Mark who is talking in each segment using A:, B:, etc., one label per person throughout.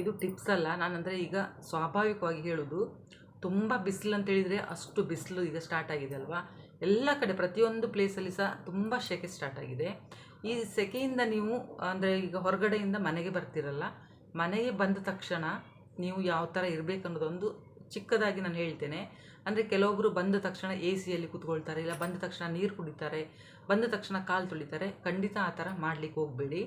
A: ಇದು ಟಿಪ್ಸ್ ಅಲ್ಲ. ನಾನಂದರೆ ಈಗ ಸ್ವಾಭಾವಿಕವಾಗಿ ಹೇಳೋದು, ತುಂಬ ಬಿಸಿಲು ಅಂತ ಹೇಳಿದರೆ ಅಷ್ಟು ಬಿಸಿಲು ಈಗ ಸ್ಟಾರ್ಟ್ ಆಗಿದೆ ಅಲ್ವಾ? ಎಲ್ಲ ಕಡೆ ಪ್ರತಿಯೊಂದು ಪ್ಲೇಸಲ್ಲಿ ಸಹ ತುಂಬ ಸೆಕೆ ಸ್ಟಾರ್ಟ್ ಆಗಿದೆ. ಈ ಸೆಕೆಯಿಂದ ನೀವು, ಅಂದರೆ ಈಗ ಹೊರಗಡೆಯಿಂದ ಮನೆಗೆ ಬರ್ತಿರಲ್ಲ, ಮನೆಗೆ ಬಂದ ತಕ್ಷಣ ನೀವು ಯಾವ ಥರ ಇರಬೇಕು ಅನ್ನೋದೊಂದು ಚಿಕ್ಕದಾಗಿ ನಾನು ಹೇಳ್ತೇನೆ. ಅಂದರೆ ಕೆಲವೊಬ್ಬರು ಬಂದ ತಕ್ಷಣ ಎ ಸಿಯಲ್ಲಿ ಕೂತ್ಕೊಳ್ತಾರೆ, ಇಲ್ಲ ಬಂದ ತಕ್ಷಣ ನೀರು ಕುಡಿತಾರೆ, ಬಂದ ತಕ್ಷಣ ಕಾಲು ತುಳಿತಾರೆ, ಖಂಡಿತ ಆ ಥರ ಮಾಡಲಿಕ್ಕೆ ಹೋಗಬೇಡಿ.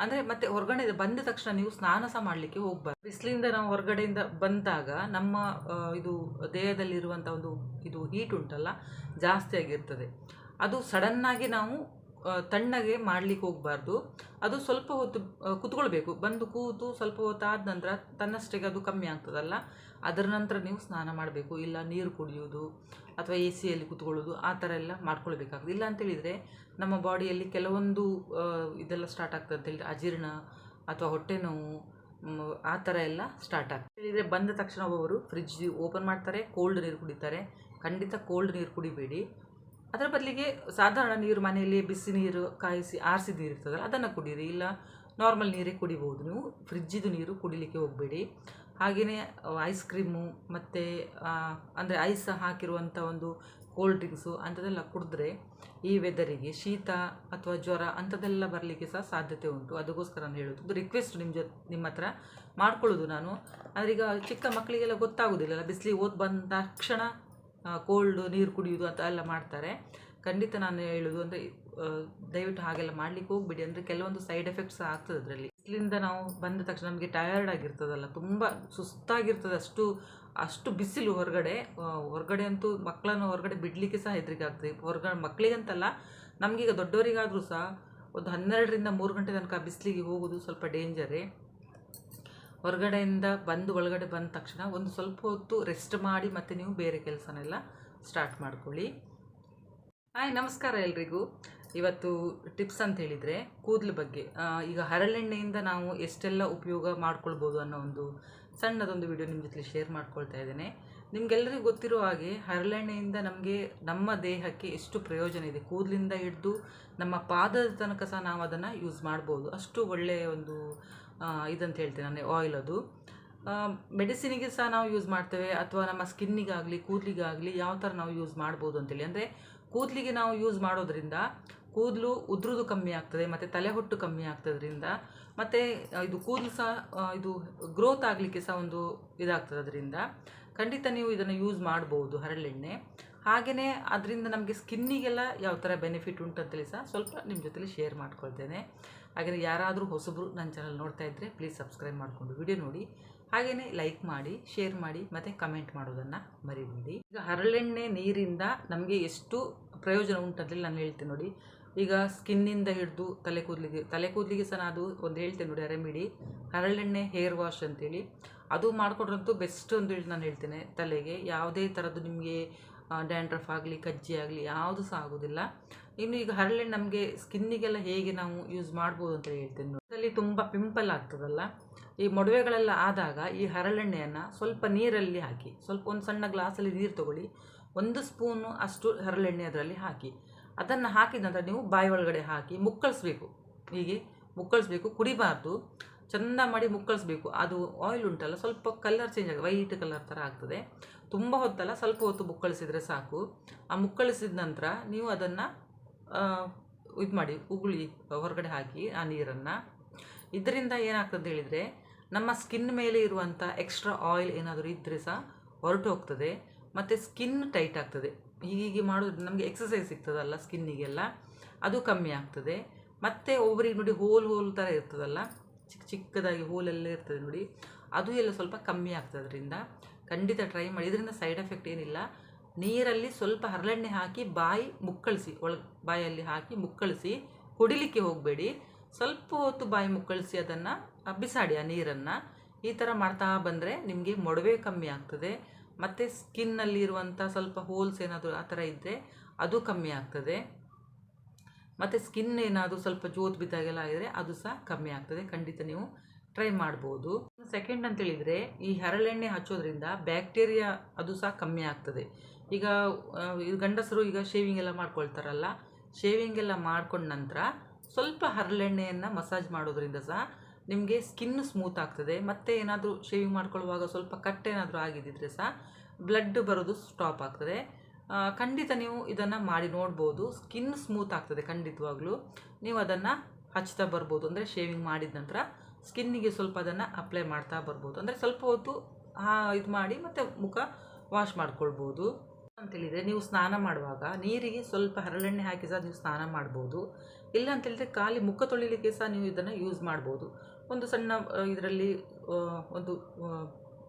A: ಅಂದರೆ ಮತ್ತೆ ಹೊರಗಡೆ ಬಂದ ತಕ್ಷಣ ನೀವು ಸ್ನಾನ ಸಹ ಮಾಡಲಿಕ್ಕೆ ಹೋಗ್ಬಾರ್ದು. ಬಿಸಿಲಿಂದ ನಾವು ಹೊರಗಡೆಯಿಂದ ಬಂದಾಗ ನಮ್ಮ ಇದು ದೇಹದಲ್ಲಿರುವಂಥ ಒಂದು ಇದು ಹೀಟ್ ಉಂಟಲ್ಲ ಜಾಸ್ತಿ ಆಗಿರ್ತದೆ ಅದು ಸಡನ್ನಾಗಿ ನಾವು ತಣ್ಣಗೆ ಮಾಡ್ಲಿಕ್ಕೆ ಹೋಗಬಾರ್ದು. ಅದು ಸ್ವಲ್ಪ ಹೊತ್ತು ಕುತ್ಕೊಳ್ಬೇಕು. ಬಂದು ಕೂತು ಸ್ವಲ್ಪ ಹೊತ್ತು ಆದ ನಂತರ ತನ್ನಷ್ಟಕ್ಕೆ ಅದು ಕಮ್ಮಿ ಆಗ್ತದಲ್ಲ. ಅದರ ನಂತರ ನೀವು ಸ್ನಾನ ಮಾಡಬೇಕು. ಇಲ್ಲ ನೀರು ಕುಡಿಯೋದು ಅಥವಾ ಎ ಸಿಯಲ್ಲಿ ಕುತ್ಕೊಳ್ಳೋದು ಆ ಥರ ಎಲ್ಲ ಮಾಡ್ಕೊಳ್ಬೇಕಾಗ್ತದೆ. ಇಲ್ಲ ಅಂತೇಳಿದರೆ ನಮ್ಮ ಬಾಡಿಯಲ್ಲಿ ಕೆಲವೊಂದು ಇದೆಲ್ಲ ಸ್ಟಾರ್ಟ್ ಆಗ್ತದೆ ಅಂತ ಹೇಳಿದ್ರೆ ಅಜೀರ್ಣ ಅಥವಾ ಹೊಟ್ಟೆ ನೋವು ಆ ಥರ ಎಲ್ಲ ಸ್ಟಾರ್ಟ್ ಆಗ್ತದೆ. ಹೇಳಿದರೆ ಬಂದ ತಕ್ಷಣ ಒಬ್ಬೊಬ್ಬರು ಫ್ರಿಜ್ ಓಪನ್ ಮಾಡ್ತಾರೆ ಕೋಲ್ಡ್ ನೀರು ಕುಡಿತಾರೆ. ಖಂಡಿತ ಕೋಲ್ಡ್ ನೀರು ಕುಡಿಬೇಡಿ. ಅದರ ಬದಲಿಗೆ ಸಾಧಾರಣ ನೀರು ಮನೆಯಲ್ಲಿ ಬಿಸಿ ನೀರು ಕಾಯಿಸಿ ಆರಿಸಿದ ನೀರು ಇರ್ತದಲ್ಲ ಅದನ್ನು ಕುಡೀರಿ. ಇಲ್ಲ ನಾರ್ಮಲ್ ನೀರೇ ಕುಡಿಬೋದು. ನೀವು ಫ್ರಿಜ್ಜಿದು ನೀರು ಕುಡಿಲಿಕ್ಕೆ ಹೋಗಬೇಡಿ. ಹಾಗೆಯೇ ಐಸ್ ಕ್ರೀಮು ಮತ್ತು ಅಂದರೆ ಐಸ್ ಹಾಕಿರುವಂಥ ಒಂದು ಕೋಲ್ಡ್ ಡ್ರಿಂಕ್ಸು ಅಂಥದ್ದೆಲ್ಲ ಕುಡಿದ್ರೆ ಈ ವೆದರಿಗೆ ಶೀತ ಅಥವಾ ಜ್ವರ ಅಂಥದ್ದೆಲ್ಲ ಬರಲಿಕ್ಕೆ ಸಹ ಸಾಧ್ಯತೆ ಉಂಟು. ಅದಕ್ಕೋಸ್ಕರ ನಾನು ಹೇಳೋದು ರಿಕ್ವೆಸ್ಟ್ ನಿಮ್ಮ ಜೊತೆ ನಿಮ್ಮ ಹತ್ರ ಮಾಡ್ಕೊಳ್ಳೋದು ನಾನು. ಆದರೆ ಈಗ ಚಿಕ್ಕ ಮಕ್ಕಳಿಗೆಲ್ಲ ಗೊತ್ತಾಗೋದಿಲ್ಲ ಬಿಸಿಲಿಗೆ ಓದ್ ಬಂದ ತಕ್ಷಣ ಕೋಲ್ಡ್ ನೀರು ಕುಡಿಯೋದು ಅಂತ ಎಲ್ಲ ಮಾಡ್ತಾರೆ. ಖಂಡಿತ ನಾನು ಹೇಳೋದು ಅಂದರೆ ದಯವಿಟ್ಟು ಹಾಗೆಲ್ಲ ಮಾಡಲಿಕ್ಕೆ ಹೋಗ್ಬಿಡಿ. ಅಂದರೆ ಕೆಲವೊಂದು ಸೈಡ್ ಎಫೆಕ್ಟ್ಸ್ ಆಗ್ತದೆ ಅದರಲ್ಲಿ. ಇಲ್ಲಿಂದ ನಾವು ಬಂದ ತಕ್ಷಣ ನಮಗೆ ಟಯರ್ಡ್ ಆಗಿರ್ತದಲ್ಲ, ತುಂಬ ಸುಸ್ತಾಗಿರ್ತದೆ ಅಷ್ಟು ಅಷ್ಟು ಬಿಸಿಲು ಹೊರಗಡೆ. ಹೊರಗಡೆ ಅಂತೂ ಮಕ್ಕಳನ್ನು ಹೊರಗಡೆ ಬಿಡಲಿಕ್ಕೆ ಸಹ ಹೆದರಿಕೆ ಆಗ್ತದೆ ಹೊರಗಡೆ ಮಕ್ಕಳಿಗಂತಲ್ಲ ನಮಗೀಗ ದೊಡ್ಡವರಿಗಾದರೂ ಸಹ ಒಂದು ಹನ್ನೆರಡರಿಂದ ಮೂರು ಗಂಟೆ ತನಕ ಬಿಸಿಲಿಗೆ ಹೋಗೋದು ಸ್ವಲ್ಪ ಡೇಂಜರೇ ಹೊರಗಡೆಯಿಂದ ಬಂದು ಒಳಗಡೆ ಬಂದ ತಕ್ಷಣ ಒಂದು ಸ್ವಲ್ಪ ಹೊತ್ತು ರೆಸ್ಟ್ ಮಾಡಿ ಮತ್ತೆ ನೀವು ಬೇರೆ ಕೆಲಸನೆಲ್ಲ ಸ್ಟಾರ್ಟ್ ಮಾಡ್ಕೊಳ್ಳಿ. ಹಾಯ್ ನಮಸ್ಕಾರ ಎಲ್ರಿಗೂ. ಇವತ್ತು ಟಿಪ್ಸ್ ಅಂತ ಹೇಳಿದರೆ ಕೂದಲು ಬಗ್ಗೆ. ಈಗ ಹರಳೆಣ್ಣೆಯಿಂದ ನಾವು ಎಷ್ಟೆಲ್ಲ ಉಪಯೋಗ ಮಾಡ್ಕೊಳ್ಬೋದು ಅನ್ನೋ ಒಂದು ಸಣ್ಣದೊಂದು ವಿಡಿಯೋ ನಿಮ್ಮ ಜೊತೆ ಶೇರ್ ಮಾಡ್ಕೊಳ್ತಾ ಇದ್ದೇನೆ. ನಿಮಗೆಲ್ಲರಿಗೂ ಗೊತ್ತಿರೋ ಹಾಗೆ ಹರಳೆಣ್ಣೆಯಿಂದ ನಮಗೆ ನಮ್ಮ ದೇಹಕ್ಕೆ ಎಷ್ಟು ಪ್ರಯೋಜನ ಇದೆ. ಕೂದಲಿಂದ ಹಿಡಿದು ನಮ್ಮ ಪಾದದ ತನಕ ಸಹ ನಾವು ಅದನ್ನು ಯೂಸ್ ಮಾಡ್ಬೋದು. ಅಷ್ಟು ಒಳ್ಳೆಯ ಒಂದು ಇದಂತ ಹೇಳ್ತೇನೆ ನಾನು ಆಯಿಲ್ ಅದು. ಮೆಡಿಸಿನಿಗೆ ಸಹ ನಾವು ಯೂಸ್ ಮಾಡ್ತೇವೆ, ಅಥವಾ ನಮ್ಮ ಸ್ಕಿನ್ನಿಗಾಗಲಿ, ಕೂದಲಿಗಾಗಲಿ ಯಾವ ಥರ ನಾವು ಯೂಸ್ ಮಾಡ್ಬೋದು ಅಂತೇಳಿ. ಅಂದರೆ ಕೂದಲಿಗೆ ನಾವು ಯೂಸ್ ಮಾಡೋದ್ರಿಂದ ಕೂದಲು ಉದುರುದು ಕಮ್ಮಿ ಆಗ್ತದೆ, ಮತ್ತು ತಲೆಹೊಟ್ಟು ಕಮ್ಮಿ ಆಗ್ತದ್ರಿಂದ, ಮತ್ತು ಇದು ಕೂದಲು ಸಹ ಇದು ಗ್ರೋತ್ ಆಗಲಿಕ್ಕೆ ಸಹ ಒಂದು ಇದಾಗ್ತದೆ ಅದರಿಂದ ಖಂಡಿತ ನೀವು ಇದನ್ನು ಯೂಸ್ ಮಾಡ್ಬೋದು ಹರಳೆಣ್ಣೆ. ಹಾಗೆಯೇ ಅದರಿಂದ ನಮಗೆ ಸ್ಕಿನ್ನಿಗೆಲ್ಲ ಯಾವ ಥರ ಬೆನಿಫಿಟ್ ಉಂಟಂತೇಳಿ ಸಹ ಸ್ವಲ್ಪ ನಿಮ್ಮ ಜೊತೆಲಿ ಶೇರ್ ಮಾಡ್ಕೊಳ್ತೇನೆ. ಹಾಗೆಯೇ ಯಾರಾದರೂ ಹೊಸಬರು ನನ್ನ ಚಾನಲ್ ನೋಡ್ತಾ ಇದ್ದರೆ ಪ್ಲೀಸ್ ಸಬ್ಸ್ಕ್ರೈಬ್ ಮಾಡಿಕೊಂಡು ವಿಡಿಯೋ ನೋಡಿ. ಹಾಗೆಯೇ ಲೈಕ್ ಮಾಡಿ ಶೇರ್ ಮಾಡಿ, ಮತ್ತು ಕಮೆಂಟ್ ಮಾಡೋದನ್ನು ಮರಿಬೇಡಿ. ಈಗ ಹರಳೆಣ್ಣೆ ನೀರಿಂದ ನಮಗೆ ಎಷ್ಟು ಪ್ರಯೋಜನ ಉಂಟಂತೇಳಿ ನಾನು ಹೇಳ್ತೇನೆ ನೋಡಿ. ಈಗ ಸ್ಕಿನ್ನಿಂದ ಹಿಡಿದು ತಲೆ ಕೂದಲಿಗೆ ತಲೆ ಕೂದಲಿಗೆ ಸಹ ಅದು ಒಂದು ಹೇಳ್ತೇನೆ ನೋಡಿ ಅರೆಮಿಡಿ. ಹರಳೆಣ್ಣೆ ಹೇರ್ ವಾಶ್ ಅಂತೇಳಿ. ಅದು ಮಾಡಿಕೊಡ್ರಂತೂ ಬೆಸ್ಟ್ ಅಂತ ಹೇಳಿ ನಾನು ಹೇಳ್ತೇನೆ ತಲೆಗೆ. ಯಾವುದೇ ಥರದ್ದು ನಿಮಗೆ ಡ್ಯಾಂಡ್ರಫ್ ಆಗಲಿ, ಕಜ್ಜಿ ಆಗಲಿ ಯಾವುದು ಸಹ ಆಗೋದಿಲ್ಲ. ಇನ್ನು ಈಗ ಹರಳೆಣ್ಣೆ ನಮಗೆ ಸ್ಕಿನ್ನಿಗೆಲ್ಲ ಹೇಗೆ ನಾವು ಯೂಸ್ ಮಾಡ್ಬೋದು ಅಂತ ಹೇಳ್ತೇನೆ ಅದರಲ್ಲಿ ತುಂಬ ಪಿಂಪಲ್ ಆಗ್ತದಲ್ಲ? ಈ ಮೊಡವೆಗಳೆಲ್ಲ ಆದಾಗ ಈ ಹರಳೆಣ್ಣೆಯನ್ನು ಸ್ವಲ್ಪ ನೀರಲ್ಲಿ ಹಾಕಿ, ಸ್ವಲ್ಪ ಒಂದು ಸಣ್ಣ ಗ್ಲಾಸಲ್ಲಿ ನೀರು ತೊಗೊಳ್ಳಿ, ಒಂದು ಸ್ಪೂನು ಅಷ್ಟು ಹರಳೆಣ್ಣೆ ಅದರಲ್ಲಿ ಹಾಕಿ. ಅದನ್ನು ಹಾಕಿದ ನಂತರ ನೀವು ಬಾಯಿ ಒಳಗಡೆ ಹಾಕಿ ಮುಕ್ಕಳಿಸ್ಬೇಕು. ಹೀಗೆ ಮುಕ್ಕಳಿಸ್ಬೇಕು, ಕುಡಿಬಾರ್ದು. ಚೆಂದ ಮಾಡಿ ಮುಕ್ಕಳಿಸ್ಬೇಕು. ಅದು ಆಯಿಲ್ ಉಂಟಲ್ಲ, ಸ್ವಲ್ಪ ಕಲರ್ ಚೇಂಜ್ ಆಗುತ್ತೆ ವೈಟ್ ಕಲರ್ ಥರ ಆಗ್ತದೆ. ತುಂಬ ಹೊತ್ತಲ್ಲ, ಸ್ವಲ್ಪ ಹೊತ್ತು ಮುಕ್ಕಳಿಸಿದರೆ ಸಾಕು. ಆ ಮುಕ್ಕಳಿಸಿದ ನಂತರ ನೀವು ಅದನ್ನು ಇದು ಮಾಡಿ ಉಗುಳಿ ಹೊರಗಡೆ ಹಾಕಿ ಆ ನೀರನ್ನು. ಇದರಿಂದ ಏನಾಗ್ತದೆ ಹೇಳಿದರೆ, ನಮ್ಮ ಸ್ಕಿನ್ ಮೇಲೆ ಇರುವಂಥ ಎಕ್ಸ್ಟ್ರಾ ಆಯಿಲ್ ಏನಾದರೂ ಇದ್ದರೆ ಸಹ ಹೊರಟು ಹೋಗ್ತದೆ, ಮತ್ತು ಸ್ಕಿನ್ ಟೈಟ್ ಆಗ್ತದೆ. ಹೀಗೆ ಮಾಡೋದು ನಮಗೆ ಎಕ್ಸಸೈಸ್ ಸಿಗ್ತದಲ್ಲ ಸ್ಕಿನ್ನಿಗೆಲ್ಲ, ಅದು ಕಮ್ಮಿ ಆಗ್ತದೆ. ಮತ್ತು ಒಬ್ಬರಿಗೆ ನೋಡಿ ಹೋಲ್ ಹೋಲ್ ಥರ ಇರ್ತದಲ್ಲ, ಚಿಕ್ಕ ಚಿಕ್ಕದಾಗಿ ಹೋಲೆಲ್ಲ ಇರ್ತದೆ ನೋಡಿ, ಅದು ಎಲ್ಲ ಸ್ವಲ್ಪ ಕಮ್ಮಿ ಆಗ್ತದ್ರಿಂದ ಖಂಡಿತ ಟ್ರೈ ಮಾಡಿ. ಇದರಿಂದ ಸೈಡ್ ಎಫೆಕ್ಟ್ ಏನಿಲ್ಲ. ನೀರಲ್ಲಿ ಸ್ವಲ್ಪ ಹರಳೆಣ್ಣೆ ಹಾಕಿ ಬಾಯಿ ಮುಕ್ಕಳಿಸಿ ಒಳ ಬಾಯಲ್ಲಿ ಹಾಕಿ ಮುಕ್ಕಳಿಸಿ ಕುಡಿಲಿಕ್ಕೆ ಹೋಗಬೇಡಿ. ಸ್ವಲ್ಪ ಹೊತ್ತು ಬಾಯಿ ಮುಕ್ಕಳಿಸಿ ಅದನ್ನು ಬಿಸಾಡಿ, ಆ ನೀರನ್ನು. ಈ ಥರ ಮಾಡ್ತಾ ಬಂದರೆ ನಿಮಗೆ ಮೊಡವೆ ಕಮ್ಮಿ ಆಗ್ತದೆ. ಮತ್ತು ಸ್ಕಿನ್ನಲ್ಲಿ ಇರುವಂಥ ಸ್ವಲ್ಪ ಹೋಲ್ಸ್ ಏನಾದರೂ ಆ ಥರ ಇದ್ದರೆ ಅದು ಕಮ್ಮಿ ಆಗ್ತದೆ. ಮತ್ತು ಸ್ಕಿನ್ ಏನಾದರೂ ಸ್ವಲ್ಪ ಜೋತ್ ಬಿದ್ದಾಗೆಲ್ಲ ಆಗಿದರೆ ಅದು ಸಹ ಕಮ್ಮಿ ಆಗ್ತದೆ. ಖಂಡಿತ ನೀವು ಟ್ರೈ ಮಾಡ್ಬೋದು. ಸೆಕೆಂಡ್ ಅಂತೇಳಿದರೆ ಈ ಹರಳೆಣ್ಣೆ ಹಚ್ಚೋದ್ರಿಂದ ಬ್ಯಾಕ್ಟೀರಿಯಾ ಅದು ಸಹ ಕಮ್ಮಿ ಆಗ್ತದೆ. ಈಗ ಗಂಡಸರು ಈಗ ಶೇವಿಂಗ್ ಎಲ್ಲ ಮಾಡ್ಕೊಳ್ತಾರಲ್ಲ ಶೇವಿಂಗ್ ಎಲ್ಲ ಮಾಡ್ಕೊಂಡ ನಂತರ ಸ್ವಲ್ಪ ಹರಳೆಣ್ಣೆಯನ್ನು ಮಸಾಜ್ ಮಾಡೋದ್ರಿಂದ ಸಹ ನಿಮಗೆ ಸ್ಕಿನ್ ಸ್ಮೂತ್ ಆಗ್ತದೆ. ಮತ್ತು ಏನಾದರೂ ಶೇವಿಂಗ್ ಮಾಡ್ಕೊಳ್ಳುವಾಗ ಸ್ವಲ್ಪ ಕಟ್ ಏನಾದರೂ ಆಗಿದ್ದಿದ್ರೆ ಸಹ ಬ್ಲಡ್ ಬರೋದು ಸ್ಟಾಪ್ ಆಗ್ತದೆ. ಖಂಡಿತ ನೀವು ಇದನ್ನು ಮಾಡಿ ನೋಡ್ಬೋದು. ಸ್ಕಿನ್ ಸ್ಮೂತ್ ಆಗ್ತದೆ ಖಂಡಿತವಾಗ್ಲೂ. ನೀವು ಅದನ್ನು ಹಚ್ತಾ ಬರ್ಬೋದು. ಅಂದರೆ ಶೇವಿಂಗ್ ಮಾಡಿದ ನಂತರ ಸ್ಕಿನ್ನಿಗೆ ಸ್ವಲ್ಪ ಅದನ್ನು ಅಪ್ಲೈ ಮಾಡ್ತಾ ಬರ್ಬೋದು. ಅಂದರೆ ಸ್ವಲ್ಪ ಹೊತ್ತು ಇದು ಮಾಡಿ ಮತ್ತು ಮುಖ ವಾಶ್ ಮಾಡ್ಕೊಳ್ಬೋದು. ಅಂತೇಳಿದರೆ ನೀವು ಸ್ನಾನ ಮಾಡುವಾಗ ನೀರಿಗೆ ಸ್ವಲ್ಪ ಹರಳೆಣ್ಣೆ ಹಾಕಿ ಸಹ ನೀವು ಸ್ನಾನ ಮಾಡ್ಬೋದು. ಇಲ್ಲ ಅಂತೇಳಿದರೆ ಖಾಲಿ ಮುಖ ತೊಳಿಲಿಕ್ಕೆ ಸಹ ನೀವು ಇದನ್ನು ಯೂಸ್ ಮಾಡ್ಬೋದು. ಒಂದು ಸಣ್ಣ ಇದರಲ್ಲಿ ಒಂದು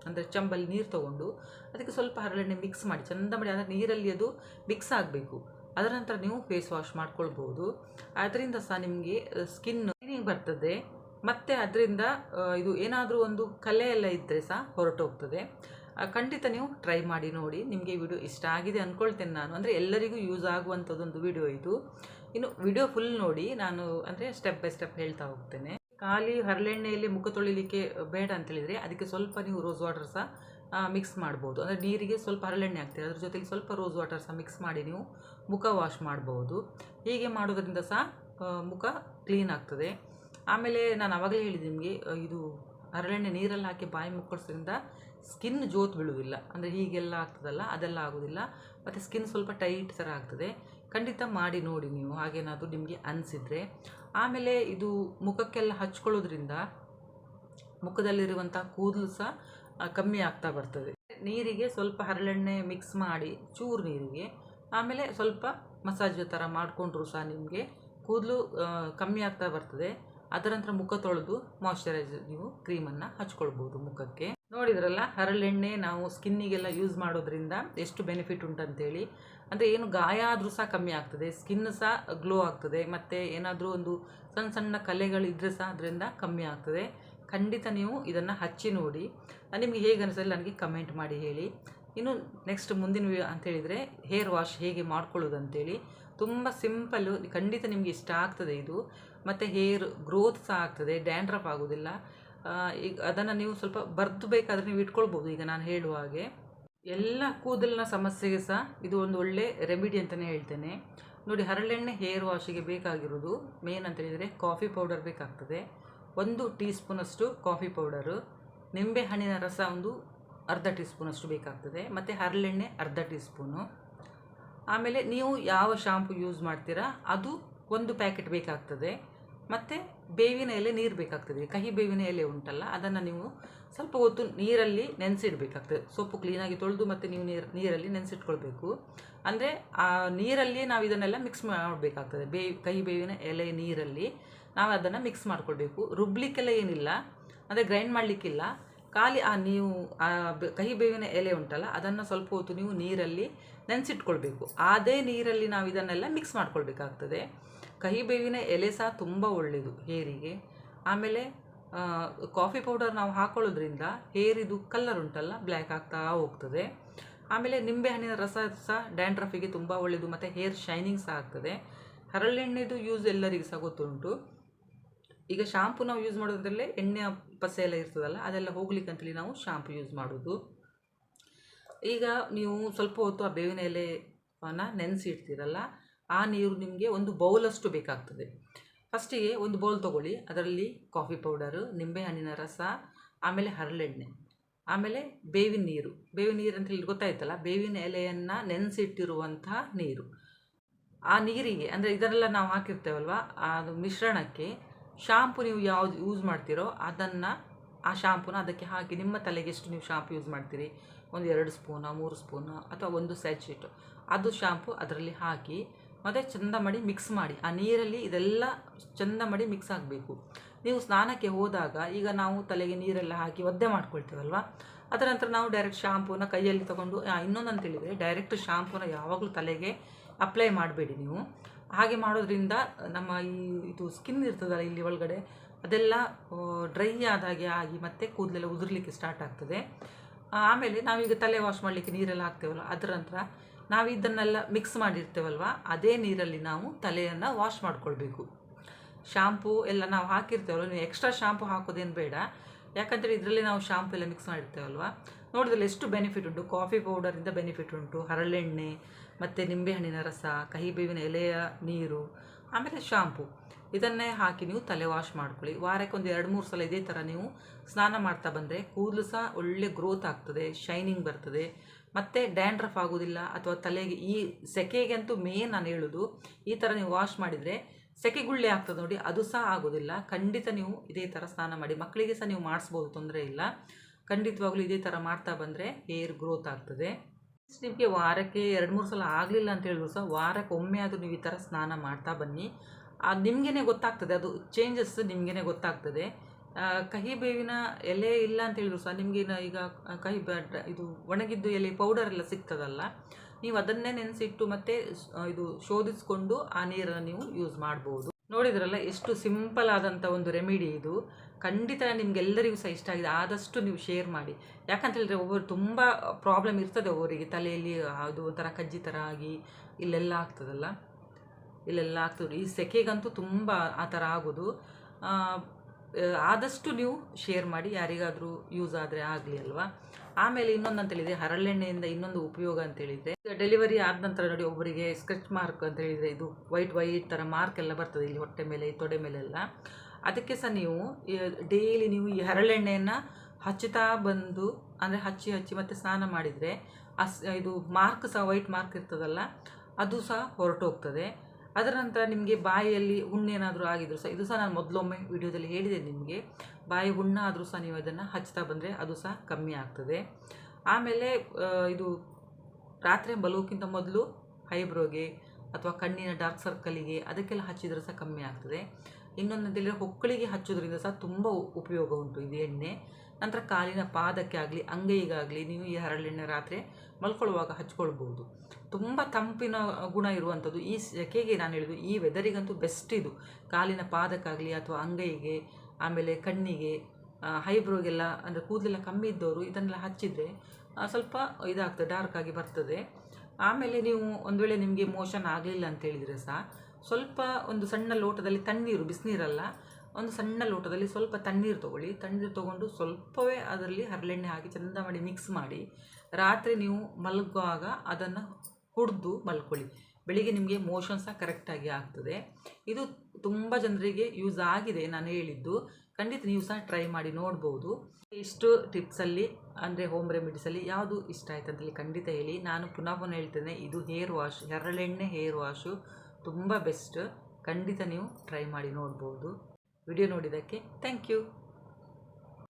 A: ಅಂದರೆ ಚಂಬಲ್ ನೀರು ತಗೊಂಡು ಅದಕ್ಕೆ ಸ್ವಲ್ಪ ಹರಳೆಣ್ಣೆ ಮಿಕ್ಸ್ ಮಾಡಿ. ಚಂದ ಮಾಡಿ ಅಂದರೆ ನೀರಲ್ಲಿ ಅದು ಮಿಕ್ಸ್ ಆಗಬೇಕು. ಅದರ ನಂತರ ನೀವು ಫೇಸ್ ವಾಶ್ ಮಾಡ್ಕೊಳ್ಬೋದು. ಅದರಿಂದ ಸಹ ನಿಮಗೆ ಸ್ಕಿನ್ ಕ್ಲೀನಿಂಗ್ ಬರ್ತದೆ. ಮತ್ತು ಅದರಿಂದ ಇದು ಏನಾದರೂ ಒಂದು ಕಲೆ ಎಲ್ಲ ಇದ್ದರೆ ಸಹ ಹೊರಟೋಗ್ತದೆ. ಖಂಡಿತ ನೀವು ಟ್ರೈ ಮಾಡಿ ನೋಡಿ. ನಿಮಗೆ ವಿಡಿಯೋ ಇಷ್ಟ ಆಗಿದೆ ಅಂದ್ಕೊಳ್ತೇನೆ ನಾನು. ಅಂದರೆ ಎಲ್ಲರಿಗೂ ಯೂಸ್ ಆಗುವಂಥದ್ದೊಂದು ವಿಡಿಯೋ ಇದು. ಇನ್ನು ವಿಡಿಯೋ ಫುಲ್ ನೋಡಿ ನಾನು ಅಂದರೆ ಸ್ಟೆಪ್ ಬೈ ಸ್ಟೆಪ್ ಹೇಳ್ತಾ ಹೋಗ್ತೇನೆ. ಖಾಲಿ ಹರಳೆಣ್ಣೆಯಲ್ಲಿ ಮುಖ ತೊಳಿಲಿಕ್ಕೆ ಬೇಡ ಅಂತೇಳಿದರೆ ಅದಕ್ಕೆ ಸ್ವಲ್ಪ ನೀವು ರೋಸ್ ವಾಟರ್ ಸಹ ಮಿಕ್ಸ್ ಮಾಡ್ಬೋದು. ಅಂದರೆ ನೀರಿಗೆ ಸ್ವಲ್ಪ ಹರಳೆಣ್ಣೆ ಹಾಕ್ತೀರಿ, ಅದ್ರ ಜೊತೆಗೆ ಸ್ವಲ್ಪ ರೋಸ್ ವಾಟರ್ ಸಹ ಮಿಕ್ಸ್ ಮಾಡಿ ನೀವು ಮುಖ ವಾಶ್ ಮಾಡ್ಬೋದು. ಹೀಗೆ ಮಾಡೋದ್ರಿಂದ ಸಹ ಮುಖ ಕ್ಲೀನ್ ಆಗ್ತದೆ. ಆಮೇಲೆ ನಾನು ಅವಾಗಲೇ ಹೇಳಿದೆ ನಿಮಗೆ ಇದು ಹರಳೆಣ್ಣೆ ನೀರಲ್ಲಿ ಹಾಕಿ ಬಾಯಿ ಮುಕ್ಕಳಿಸೋದ್ರಿಂದ ಸ್ಕಿನ್ ಜೋತ್ ಬೀಳುವುದಿಲ್ಲ. ಅಂದರೆ ಹೀಗೆಲ್ಲ ಆಗ್ತದಲ್ಲ, ಅದೆಲ್ಲ ಆಗೋದಿಲ್ಲ. ಮತ್ತು ಸ್ಕಿನ್ ಸ್ವಲ್ಪ ಟೈಟ್ ಥರ ಆಗ್ತದೆ. ಖಂಡಿತ ಮಾಡಿ ನೋಡಿ ನೀವು, ಹಾಗೇನಾದರೂ ನಿಮಗೆ ಅನಿಸಿದರೆ. ಆಮೇಲೆ ಇದು ಮುಖಕ್ಕೆಲ್ಲ ಹಚ್ಕೊಳ್ಳೋದ್ರಿಂದ ಮುಖದಲ್ಲಿರುವಂಥ ಕೂದಲು ಸಹ ಕಮ್ಮಿ ಆಗ್ತಾ ಬರ್ತದೆ. ನೀರಿಗೆ ಸ್ವಲ್ಪ ಹರಳೆಣ್ಣೆ ಮಿಕ್ಸ್ ಮಾಡಿ, ಚೂರು ನೀರಿಗೆ. ಆಮೇಲೆ ಸ್ವಲ್ಪ ಮಸಾಜ್ ಥರ ಮಾಡಿಕೊಂಡ್ರು ಸಹ ನಿಮಗೆ ಕೂದಲು ಕಮ್ಮಿ ಆಗ್ತಾ ಬರ್ತದೆ. ಅದರ ನಂತರ ಮುಖ ತೊಳೆದು ಮಾಯಶ್ಚರೈಸರ್ ನೀವು ಕ್ರೀಮನ್ನು ಹಚ್ಕೊಳ್ಬೋದು ಮುಖಕ್ಕೆ. ನೋಡಿದ್ರಲ್ಲ ಹರಳೆಣ್ಣೆ ನಾವು ಸ್ಕಿನ್ನಿಗೆಲ್ಲ ಯೂಸ್ ಮಾಡೋದ್ರಿಂದ ಎಷ್ಟು ಬೆನಿಫಿಟ್ ಉಂಟಂತೇಳಿ. ಅಂದರೆ ಏನು ಗಾಯ ಆದರೂ ಸಹ ಕಮ್ಮಿ ಆಗ್ತದೆ ಸ್ಕಿನ್ ಸಹ ಗ್ಲೋ ಆಗ್ತದೆ, ಮತ್ತು ಏನಾದರೂ ಒಂದು ಸಣ್ಣ ಸಣ್ಣ ಕಲೆಗಳಿದ್ದರೆ ಸಹ ಅದರಿಂದ ಕಮ್ಮಿ ಆಗ್ತದೆ. ಖಂಡಿತ ನೀವು ಇದನ್ನು ಹಚ್ಚಿ ನೋಡಿ. ನಿಮಗೆ ಹೇಗೆ ಅನಿಸಲ್ಲ ನನಗೆ ಕಮೆಂಟ್ ಮಾಡಿ ಹೇಳಿ. ಇನ್ನು ನೆಕ್ಸ್ಟ್ ಮುಂದಿನ ಅಂತ ಹೇಳಿದರೆ ಹೇರ್ ವಾಶ್ ಹೇಗೆ ಮಾಡ್ಕೊಳ್ಳೋದು ಅಂತೇಳಿ ತುಂಬ ಸಿಂಪಲ್ಲು ಖಂಡಿತ ನಿಮಗೆ ಇಷ್ಟ ಆಗ್ತದೆ ಇದು. ಮತ್ತು ಹೇರ್ ಗ್ರೋತ್ ಸಹ ಆಗ್ತದೆ, ಡ್ಯಾಂಡ್ರಫ್ ಆಗೋದಿಲ್ಲ. ಈಗ ಅದನ್ನು ನೀವು ಸ್ವಲ್ಪ ಬರ್ದು ಬೇಕಾದರೆ ನೀವು ಇಟ್ಕೊಳ್ಬೋದು ಈಗ ನಾನು ಹೇಳುವ ಹಾಗೆ. ಎಲ್ಲ ಕೂದಲಿನ ಸಮಸ್ಯೆಗೆ ಸಹ ಇದು ಒಂದು ಒಳ್ಳೆ ರೆಮಿಡಿ ಅಂತಲೇ ಹೇಳ್ತೇನೆ. ನೋಡಿ, ಹರಳೆಣ್ಣೆ ಹೇರ್ ವಾಶಿಗೆ ಬೇಕಾಗಿರೋದು ಮೇನ್ ಅಂತ ಹೇಳಿದರೆ ಕಾಫಿ ಪೌಡರ್ ಬೇಕಾಗ್ತದೆ. ಒಂದು ಟೀ ಸ್ಪೂನಷ್ಟು ಕಾಫಿ ಪೌಡರು. ನಿಂಬೆ ಹಣ್ಣಿನ ರಸ ಒಂದು ಅರ್ಧ ಟೀ ಸ್ಪೂನಷ್ಟು ಬೇಕಾಗ್ತದೆ. ಮತ್ತು ಹರಳೆಣ್ಣೆ ಅರ್ಧ ಟೀ ಸ್ಪೂನು ಆಮೇಲೆ ನೀವು ಯಾವ ಶಾಂಪು ಯೂಸ್ ಮಾಡ್ತೀರಾ, ಅದು ಒಂದು ಪ್ಯಾಕೆಟ್ ಬೇಕಾಗ್ತದೆ. ಮತ್ತು ಬೇವಿನ ಎಲೆ ನೀರು ಬೇಕಾಗ್ತದೆ. ಕಹಿ ಬೇವಿನ ಎಲೆ ಉಂಟಲ್ಲ, ಅದನ್ನು ನೀವು ಸ್ವಲ್ಪ ಹೊತ್ತು ನೀರಲ್ಲಿ ನೆನೆಸಿಡ್ಬೇಕಾಗ್ತದೆ. ಸೊಪ್ಪು ಕ್ಲೀನಾಗಿ ತೊಳೆದು ಮತ್ತು ನೀವು ನೀರು, ನೀರಲ್ಲಿ ನೆನೆಸಿಟ್ಕೊಳ್ಬೇಕು. ಅಂದರೆ ಆ ನೀರಲ್ಲಿ ನಾವು ಇದನ್ನೆಲ್ಲ ಮಿಕ್ಸ್ ಮಾಡಬೇಕಾಗ್ತದೆ. ಬೇ, ಕಹಿ ಬೇವಿನ ಎಲೆ ನೀರಲ್ಲಿ ನಾವು ಅದನ್ನು ಮಿಕ್ಸ್ ಮಾಡಿಕೊಳ್ಬೇಕು. ರುಬ್ಲಿಕ್ಕೆಲ್ಲ ಏನಿಲ್ಲ, ಅಂದರೆ ಗ್ರೈಂಡ್ ಮಾಡಲಿಕ್ಕಿಲ್ಲ. ಖಾಲಿ ಆ ನೀವು ಕಹಿ ಬೇವಿನ ಎಲೆ ಉಂಟಲ್ಲ, ಅದನ್ನು ಸ್ವಲ್ಪ ಹೊತ್ತು ನೀವು ನೀರಲ್ಲಿ ನೆನೆಸಿಟ್ಕೊಳ್ಬೇಕು. ಅದೇ ನೀರಲ್ಲಿ ನಾವು ಇದನ್ನೆಲ್ಲ ಮಿಕ್ಸ್ ಮಾಡ್ಕೊಳ್ಬೇಕಾಗ್ತದೆ. ಕಹಿ ಬೇವಿನ ಎಲೆ ಸಹ ತುಂಬ ಒಳ್ಳೆಯದು ಹೇರಿಗೆ. ಆಮೇಲೆ ಕಾಫಿ ಪೌಡರ್ ನಾವು ಹಾಕೊಳ್ಳೋದ್ರಿಂದ ಹೇರಿದು ಕಲ್ಲರ್ ಉಂಟಲ್ಲ ಬ್ಲ್ಯಾಕ್ ಆಗ್ತಾ ಹೋಗ್ತದೆ. ಆಮೇಲೆ ನಿಂಬೆ ಹಣ್ಣಿನ ರಸ ಸಹ ಡ್ಯಾಂಡ್ರಫಿಗೆ ತುಂಬ ಒಳ್ಳೆಯದು ಮತ್ತು ಹೇರ್ ಶೈನಿಂಗ್ ಸಹ ಆಗ್ತದೆ. ಹರಳೆಣ್ಣೆದು ಯೂಸ್ ಎಲ್ಲರಿಗೂ ಸಹ ಗೊತ್ತುಂಟು. ಈಗ ಶಾಂಪು ನಾವು ಯೂಸ್ ಮಾಡೋದ್ರಲ್ಲೇ ಎಣ್ಣೆ ಪಸೆ ಎಲ್ಲ ಇರ್ತದಲ್ಲ, ಅದೆಲ್ಲ ಹೋಗ್ಲಿಕ್ಕೆ ಅಂತೇಳಿ ನಾವು ಶಾಂಪು ಯೂಸ್ ಮಾಡೋದು. ಈಗ ನೀವು ಸ್ವಲ್ಪ ಹೊತ್ತು ಆ ಬೇವಿನ ಎಲೆನ ನೆನೆಸಿ ಇಡ್ತೀರಲ್ಲ, ಆ ನೀರು ನಿಮಗೆ ಒಂದು ಬೌಲಷ್ಟು ಬೇಕಾಗ್ತದೆ. ಫಸ್ಟಿಗೆ ಒಂದು ಬೌಲ್ ತೊಗೊಳ್ಳಿ, ಅದರಲ್ಲಿ ಕಾಫಿ ಪೌಡರು ನಿಂಬೆಹಣ್ಣಿನ ರಸ, ಆಮೇಲೆ ಹರಳೆಣ್ಣೆ, ಆಮೇಲೆ ಬೇವಿನ ನೀರು. ಬೇವಿನ ನೀರು ಅಂತ ಹೇಳಿ ಗೊತ್ತಾಯ್ತಲ್ಲ, ಬೇವಿನ ಎಲೆಯನ್ನು ನೆನೆಸಿಟ್ಟಿರುವಂತಹ ನೀರು. ಆ ನೀರಿಗೆ, ಅಂದರೆ ಇದರೆಲ್ಲ ನಾವು ಹಾಕಿರ್ತೇವಲ್ವ ಅದು ಮಿಶ್ರಣಕ್ಕೆ ಶಾಂಪು ನೀವು ಯಾವ್ದು ಯೂಸ್ ಮಾಡ್ತೀರೋ ಅದನ್ನು ಆ ಶಾಂಪುನ ಅದಕ್ಕೆ ಹಾಕಿ ನಿಮ್ಮ ತಲೆಗೆ ಎಷ್ಟು ನೀವು ಶಾಂಪು ಯೂಸ್ ಮಾಡ್ತೀರಿ? ಒಂದು ಎರಡು ಸ್ಪೂನ ಮೂರು ಸ್ಪೂನ ಅಥವಾ ಒಂದು ಸ್ಯಾಚೆಟು ಅದು ಶಾಂಪು ಅದರಲ್ಲಿ ಹಾಕಿ ಮತ್ತು ಚಂದ ಮಾಡಿ ಮಿಕ್ಸ್ ಮಾಡಿ. ಆ ನೀರಲ್ಲಿ ಇದೆಲ್ಲ ಚೆಂದ ಮಾಡಿ ಮಿಕ್ಸ್ ಆಗಬೇಕು. ನೀವು ಸ್ನಾನಕ್ಕೆ ಹೋದಾಗ ಈಗ ನಾವು ತಲೆಗೆ ನೀರೆಲ್ಲ ಹಾಕಿ ಒದ್ದೆ ಮಾಡ್ಕೊಳ್ತೇವಲ್ವ? ಅದರ ನಂತರ ನಾವು ಡೈರೆಕ್ಟ್ ಶಾಂಪೂನ ಕೈಯಲ್ಲಿ ತಗೊಂಡು ಇನ್ನೊಂದು ಅಂತ ಹೇಳಿದರೆ ಡೈರೆಕ್ಟ್ ಶಾಂಪೂನ ಯಾವಾಗಲೂ ತಲೆಗೆ ಅಪ್ಲೈ ಮಾಡಬೇಡಿ ನೀವು. ಹಾಗೆ ಮಾಡೋದ್ರಿಂದ ನಮ್ಮ ಈ ಇದು ಸ್ಕಿನ್ ಇರ್ತದಲ್ಲ ಇಲ್ಲಿ ಒಳಗಡೆ, ಅದೆಲ್ಲ ಡ್ರೈ ಆದಾಗೆ ಆಗಿ ಮತ್ತೆ ಕೂದಲೆಲ್ಲ ಉದುರ್ಲಿಕ್ಕೆ ಸ್ಟಾರ್ಟ್ ಆಗ್ತದೆ. ಆಮೇಲೆ ನಾವೀಗ ತಲೆ ವಾಶ್ ಮಾಡಲಿಕ್ಕೆ ನೀರೆಲ್ಲ ಹಾಕ್ತೇವಲ್ಲ, ಅದರ ನಂತರ ನಾವು ಇದನ್ನೆಲ್ಲ ಮಿಕ್ಸ್ ಮಾಡಿರ್ತೇವಲ್ವ, ಅದೇ ನೀರಲ್ಲಿ ನಾವು ತಲೆಯನ್ನು ವಾಶ್ ಮಾಡ್ಕೊಳ್ಬೇಕು. ಶಾಂಪೂ ಎಲ್ಲ ನಾವು ಹಾಕಿರ್ತೇವಲ್ಲ, ನೀವು ಎಕ್ಸ್ಟ್ರಾ ಶಾಂಪು ಹಾಕೋದೇನು ಬೇಡ. ಯಾಕಂದರೆ ಇದರಲ್ಲಿ ನಾವು ಶಾಂಪು ಎಲ್ಲ ಮಿಕ್ಸ್ ಮಾಡಿರ್ತೇವಲ್ವ. ನೋಡಿದ್ರೆ ಎಷ್ಟು ಬೆನಿಫಿಟ್ ಉಂಟು ಕಾಫಿ ಪೌಡರಿಂದ ಬೆನಿಫಿಟ್ ಉಂಟು, ಹರಳೆಣ್ಣೆ ಮತ್ತು ನಿಂಬೆಹಣ್ಣಿನ ರಸ ಕಹಿ ಬೇವಿನ ಎಲೆಯ ನೀರು, ಆಮೇಲೆ ಶಾಂಪು. ಇದನ್ನೇ ಹಾಕಿ ನೀವು ತಲೆ ವಾಶ್ ಮಾಡ್ಕೊಳ್ಳಿ. ವಾರಕ್ಕೆ ಒಂದು ಎರಡು ಮೂರು ಸಲ ಇದೇ ಥರ ನೀವು ಸ್ನಾನ ಮಾಡ್ತಾ ಬಂದರೆ ಕೂದಲು ಸಹ ಒಳ್ಳೆ ಗ್ರೋತ್ ಆಗ್ತದೆ ಶೈನಿಂಗ್ ಬರ್ತದೆ. ಮತ್ತು ಡ್ಯಾಂಡ್ರಫ್ ಆಗೋದಿಲ್ಲ ಅಥವಾ ತಲೆಗೆ ಈ ಸೆಕೆಗಂತೂ ಮೇನ್ ನಾನು ಹೇಳೋದು, ಈ ಥರ ನೀವು ವಾಶ್ ಮಾಡಿದರೆ ಸೆಕೆ ಗುಳ್ಳೆ ಆಗ್ತದೆ ನೋಡಿ, ಅದು ಸಹ ಆಗೋದಿಲ್ಲ. ಖಂಡಿತ ನೀವು ಇದೇ ಥರ ಸ್ನಾನ ಮಾಡಿ. ಮಕ್ಕಳಿಗೆ ಸಹ ನೀವು ಮಾಡಿಸ್ಬೋದು ತೊಂದರೆ ಇಲ್ಲ. ಖಂಡಿತವಾಗ್ಲೂ ಇದೇ ಥರ ಮಾಡ್ತಾ ಬಂದರೆ ಹೇರ್ ಗ್ರೋತ್ ಆಗ್ತದೆ. ನಿಮಗೆ ವಾರಕ್ಕೆ ಎರಡು, ಮೂರು ಸಲ ಆಗಲಿಲ್ಲ ಅಂತ ಹೇಳಿದ್ರು ಸಹ ವಾರಕ್ಕೆ ಒಮ್ಮೆ ಆದರೂ ನೀವು ಈ ಥರ ಸ್ನಾನ ಮಾಡ್ತಾ ಬನ್ನಿ. ಅದು ನಿಮಗೇ ಗೊತ್ತಾಗ್ತದೆ. ಅದು ಚೇಂಜಸ್ ನಿಮಗೇ ಗೊತ್ತಾಗ್ತದೆ. ಕಹಿ ಬೇವಿನ ಎಲೆ ಇಲ್ಲ ಅಂತ ಹೇಳಿದ್ರು ಸಹ ನಿಮಗೆ ಈಗ ಕಹಿ ಇದು ಒಣಗಿದ್ದು ಎಲೆ ಪೌಡರ್ ಎಲ್ಲ ಸಿಗ್ತದಲ್ಲ. ನೀವು ಅದನ್ನೇ ನೆನೆಸಿಟ್ಟು ಮತ್ತೆ ಇದು ಶೋಧಿಸಿಕೊಂಡು ಆ ನೀರನ್ನು ನೀವು ಯೂಸ್ ಮಾಡ್ಬೋದು. ನೋಡಿದ್ರಲ್ಲ ಎಷ್ಟು ಸಿಂಪಲ್ ಆದಂಥ ಒಂದು ರೆಮಿಡಿ ಇದು. ಖಂಡಿತ ನಿಮ್ಗೆಲ್ಲರಿಗೂ ಸಹ ಇಷ್ಟ ಆಗಿದೆ. ಆದಷ್ಟು ನೀವು ಶೇರ್ ಮಾಡಿ. ಯಾಕಂತ ಹೇಳಿದ್ರೆ ಒಬ್ಬರು ತುಂಬ ಪ್ರಾಬ್ಲಮ್ ಇರ್ತದೆ ಒಬ್ಬರಿಗೆ ತಲೆಯಲ್ಲಿ ಅದು ಒಂಥರ ಕಜ್ಜಿ ಥರ ಆಗಿ ಇಲ್ಲೆಲ್ಲ ಆಗ್ತದಲ್ಲ? ಇಲ್ಲೆಲ್ಲ ಆಗ್ತದೆ. ಈ ಸೆಕೆಗಂತೂ ತುಂಬ ಆ ಥರ ಆಗೋದು. ಆದಷ್ಟು ನೀವು ಶೇರ್ ಮಾಡಿ. ಯಾರಿಗಾದರೂ ಯೂಸ್ ಆದರೆ ಆಗಲಿ ಅಲ್ವಾ? ಆಮೇಲೆ ಇನ್ನೊಂದು ಅಂತ ಹೇಳಿದರೆ ಹರಳೆಣ್ಣೆಯಿಂದ ಇನ್ನೊಂದು ಉಪಯೋಗ ಅಂತ ಹೇಳಿದರೆ ಡೆಲಿವರಿ ಆದ ನಂತರ ನೋಡಿ ಒಬ್ಬರಿಗೆ ಸ್ಕ್ರೆಚ್ ಮಾರ್ಕ್ ಅಂತ ಹೇಳಿದರೆ ಇದು ವೈಟ್ ವೈಟ್ ಥರ ಮಾರ್ಕ್ ಎಲ್ಲ ಬರ್ತದೆ ಇಲ್ಲಿ ಹೊಟ್ಟೆ ಮೇಲೆ ತೊಡೆ ತೊಡೆ ಮೇಲೆಲ್ಲ. ಅದಕ್ಕೆ ಸಹ ನೀವು ಡೈಲಿ ನೀವು ಈ ಹರಳೆಣ್ಣೆಯನ್ನು ಹಚ್ಚುತ್ತಾ ಬಂದು, ಅಂದರೆ ಹಚ್ಚಿ ಹಚ್ಚಿ ಮತ್ತೆ ಸ್ನಾನ ಮಾಡಿದರೆ, ಅಸ್, ಇದು ಮಾರ್ಕ್ ಸಹ ವೈಟ್ ಮಾರ್ಕ್ ಇರ್ತದಲ್ಲ, ಅದು ಸಹ ಹೊರಟೋಗ್ತದೆ. ಅದರ ನಂತರ ನಿಮಗೆ ಬಾಯಿಯಲ್ಲಿ ಹುಣ್ಣೇನಾದರೂ ಆಗಿದ್ರು ಸಹ, ಇದು ಸಹ ನಾನು ಮೊದಲೊಮ್ಮೆ ವಿಡಿಯೋದಲ್ಲಿ ಹೇಳಿದೆ ನಿಮಗೆ, ಬಾಯಿ ಹುಣ್ಣಾದರೂ ಸಹ ನೀವು ಅದನ್ನು ಹಚ್ತಾ ಬಂದರೆ ಅದು ಸಹ ಕಮ್ಮಿ ಆಗ್ತದೆ. ಆಮೇಲೆ ಇದು ರಾತ್ರಿ ಬಲೋಕ್ಕಿಂತ ಮೊದಲು ಐಬ್ರೋಗೆ ಅಥವಾ ಕಣ್ಣಿನ ಡಾರ್ಕ್ ಸರ್ಕಲಿಗೆ ಅದಕ್ಕೆಲ್ಲ ಹಚ್ಚಿದ್ರೆ ಸಹ ಕಮ್ಮಿ ಆಗ್ತದೆ. ಇನ್ನೊಂದು ಅಂತ ಹೇಳಿದ್ರೆ ಹೊಕ್ಕಳಿಗೆ ಹಚ್ಚೋದ್ರಿಂದ ಸಹ ತುಂಬ ಉಪಯೋಗ ಉಂಟು ಇದು ಎಣ್ಣೆ. ನಂತರ ಕಾಲಿನ ಪಾದಕ್ಕೆ ಆಗಲಿ ಅಂಗೈಗಾಗಲಿ ನೀವು ಈ ಹರಳೆಣ್ಣೆ ರಾತ್ರಿ ಮಲ್ಕೊಳ್ಳುವಾಗ ಹಚ್ಕೊಳ್ಬೋದು. ತುಂಬ ತಂಪಿನ ಗುಣ ಇರುವಂಥದ್ದು ಈ ಸೆಕೆಗೆ ನಾನು ಹೇಳಿದ್ದು ಈ ವೆದರಿಗಂತೂ ಬೆಸ್ಟ್ ಇದು. ಕಾಲಿನ ಪಾದಕ್ಕಾಗಲಿ ಅಥವಾ ಅಂಗೈಗೆ, ಆಮೇಲೆ ಕಣ್ಣಿಗೆ ಹೈಬ್ರೋಗೆಲ್ಲ ಅಂದರೆ ಕೂದಲೆಲ್ಲ ಕಮ್ಮಿ ಇದ್ದವರು ಇದನ್ನೆಲ್ಲ ಹಚ್ಚಿದರೆ ಸ್ವಲ್ಪ ಇದಾಗ್ತದೆ ಡಾರ್ಕ್ ಆಗಿ ಬರ್ತದೆ. ಆಮೇಲೆ ನೀವು ಒಂದು ವೇಳೆ ನಿಮಗೆ ಮೋಷನ್ ಆಗಲಿಲ್ಲ ಅಂತ ಹೇಳಿದರೆ ಸಹ ಸ್ವಲ್ಪ ಒಂದು ಸಣ್ಣ ಲೋಟದಲ್ಲಿ ತಣ್ಣೀರು, ಬಿಸಿನೀರಲ್ಲ, ಒಂದು ಸಣ್ಣ ಲೋಟದಲ್ಲಿ ಸ್ವಲ್ಪ ತಣ್ಣೀರು ತೊಗೊಳ್ಳಿ. ತಣ್ಣೀರು ತೊಗೊಂಡು ಸ್ವಲ್ಪವೇ ಅದರಲ್ಲಿ ಹರಳೆಣ್ಣೆ ಹಾಕಿ ಚೆಂದ ಮಾಡಿ ಮಿಕ್ಸ್ ಮಾಡಿ. ರಾತ್ರಿ ನೀವು ಮಲಗುವಾಗ ಅದನ್ನು ಕುಡಿದು ಮಲ್ಕೊಳ್ಳಿ. ಬೆಳಿಗ್ಗೆ ನಿಮಗೆ ಮೋಷನ್ ಸಹ ಕರೆಕ್ಟಾಗಿ ಆಗ್ತದೆ. ಇದು ತುಂಬ ಜನರಿಗೆ ಯೂಸ್ ಆಗಿದೆ ನಾನು ಹೇಳಿದ್ದು. ಖಂಡಿತ ನೀವು ಸಹ ಟ್ರೈ ಮಾಡಿ ನೋಡ್ಬೋದು. ಇಷ್ಟು ಟಿಪ್ಸಲ್ಲಿ ಅಂದರೆ ಹೋಮ್ ರೆಮಿಡೀಸಲ್ಲಿ ಯಾವುದು ಇಷ್ಟ ಆಯ್ತು ಅಂತೇಳಿ ಖಂಡಿತ ಹೇಳಿ. ನಾನು ಪುನಃ ಪುನಃ ಹೇಳ್ತೇನೆ, ಇದು ಹೇರ್ ವಾಶ್ ಹರಳೆಣ್ಣೆ ಹೇರ್ ವಾಶು ತುಂಬ ಬೆಸ್ಟ್. ಖಂಡಿತ ನೀವು ಟ್ರೈ ಮಾಡಿ ನೋಡ್ಬೋದು. ವಿಡಿಯೋ ನೋಡಿದ್ದಕ್ಕೆ ಥ್ಯಾಂಕ್ ಯು